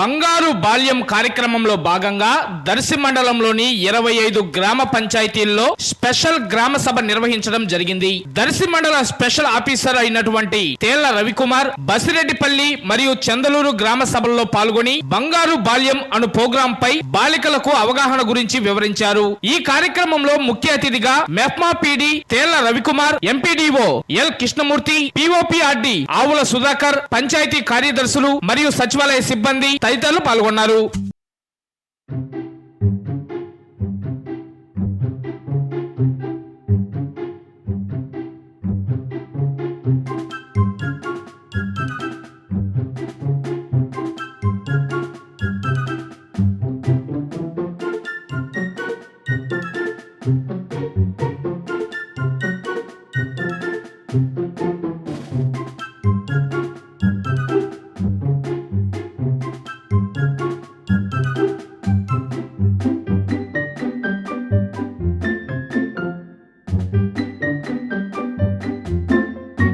బంగారు బాల్యం కార్యక్రమంలో భాగంగా దర్శి మండలంలోని ఇరవై ఐదు గ్రామ పంచాయతీల్లో స్పెషల్ గ్రామ సభ నిర్వహించడం జరిగింది. దర్శి మండల స్పెషల్ ఆఫీసర్ అయినటువంటి తేళ్ళ రవికుమార్ బసిరెడ్డిపల్లి మరియు చందలూరు గ్రామ సభల్లో పాల్గొని బంగారు బాల్యం అను ప్రోగ్రాం పై బాలికలకు అవగాహన గురించి వివరించారు. ఈ కార్యక్రమంలో ముఖ్య అతిథిగా MEPMA PD Thella Ravikumar MPDO L Krishnamurthy POPRD Avula Sudhakar panchayati కార్యదర్శులు మరియు సచివాలయ సిబ్బంది తదితరులు పాల్గొన్నారు.